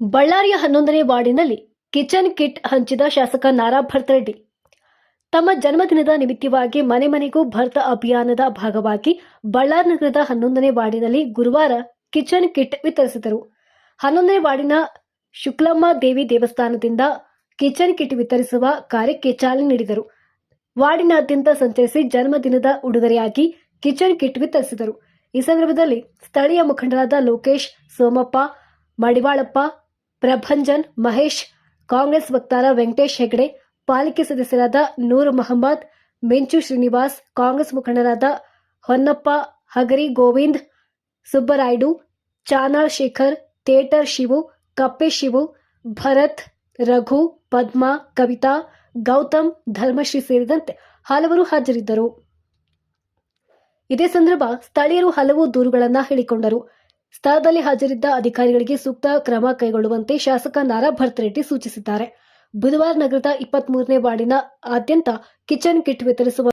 ಬಳ್ಳಾರಿಯ ಹನ್ನೊಂದನೇ ವಾರ್ಡಿನಲ್ಲಿ kitchen kit ಹಂಚಿದ ಶಾಸಕ ನಾರಾ ಭರ್ತರೆಡ್ಡಿ. ತಮ್ಮ ಜನ್ಮದಿನದ ನಿಮಿತ್ತವಾಗಿ ಮನೆ ಮನೆಗೂ ಭರ್ತ ಅಭಿಯಾನದ ಭಾಗವಾಗಿ ಬಳ್ಳಾರಿ ನಗರದ ಹನ್ನೊಂದನೇ ವಾರ್ಡಿನಲ್ಲಿ ಗುರುವಾರ ಕಿಚನ್ ಕಿಟ್ ವಿತರಿಸಿದರು. ಹನ್ನೊಂದನೇ ವಾರ್ಡಿನ ಶುಕ್ಲಮ್ಮ ದೇವಿ ದೇವಸ್ಥಾನದಿಂದ ಕಿಚನ್ ಕಿಟ್ ವಿತರಿಸುವ ಕಾರ್ಯಕ್ಕೆ ಚಾಲನೆ ನೀಡಿದರು. ವಾರ್ಡಿನಾದ್ಯಂತ ಸಂಚರಿಸಿ ಜನ್ಮದಿನದ ಉಡುಗೊರೆಯಾಗಿ ಕಿಚನ್ ಕಿಟ್ ವಿತರಿಸಿದರು. ಈ ಸಂದರ್ಭದಲ್ಲಿ ಸ್ಥಳೀಯ ಮುಖಂಡರಾದ ಲೋಕೇಶ್, ಸೋಮಪ್ಪ, ಮಡಿವಾಳಪ್ಪ ಪ್ರಭಂಜನ್, ಮಹೇಶ್, ಕಾಂಗ್ರೆಸ್ ವಕ್ತಾರ ವೆಂಕಟೇಶ್ ಹೆಗಡೆ, ಪಾಲಿಕೆ ಸದಸ್ಯರಾದ ನೂರ್ ಮೊಹಮ್ಮದ್, ಮಿಂಚು ಶ್ರೀನಿವಾಸ್, ಕಾಂಗ್ರೆಸ್ ಮುಖಂಡರಾದ ಹೊನ್ನಪ್ಪ, ಹಗರಿ ಗೋವಿಂದ್, ಸುಬ್ಬರಾಯ್ಡು, ಚಾನಾಳ್ ಶೇಖರ್, ಥಿಯೇಟರ್ ಶಿವು, ಕಪ್ಪೆ ಶಿವು, ಭರತ್, ರಘು, ಪದ್ಮಾ, ಕವಿತಾ, ಗೌತಮ್, ಧರ್ಮಶ್ರೀ ಸೇರಿದಂತೆ ಹಲವರು ಹಾಜರಿದ್ದರು. ಇದೇ ಸಂದರ್ಭ ಸ್ಥಳೀಯರು ಹಲವು ದೂರುಗಳನ್ನು ಹೇಳಿಕೊಂಡರು. ಸ್ಥಳದಲ್ಲಿ ಹಾಜರಿದ್ದ ಅಧಿಕಾರಿಗಳಿಗೆ ಸೂಕ್ತ ಕ್ರಮ ಕೈಗೊಳ್ಳುವಂತೆ ಶಾಸಕ ನಾರಾ ಭರ್ತರೆಡ್ಡಿ ಸೂಚಿಸಿದ್ದಾರೆ. ಬುಧವಾರ ನಗರದ ಇಪ್ಪತ್ಮೂರನೇ ವಾರ್ಡಿನ ಆದ್ಯಂತ ಕಿಚನ್ ಕಿಟ್ ವಿತರಿಸುವ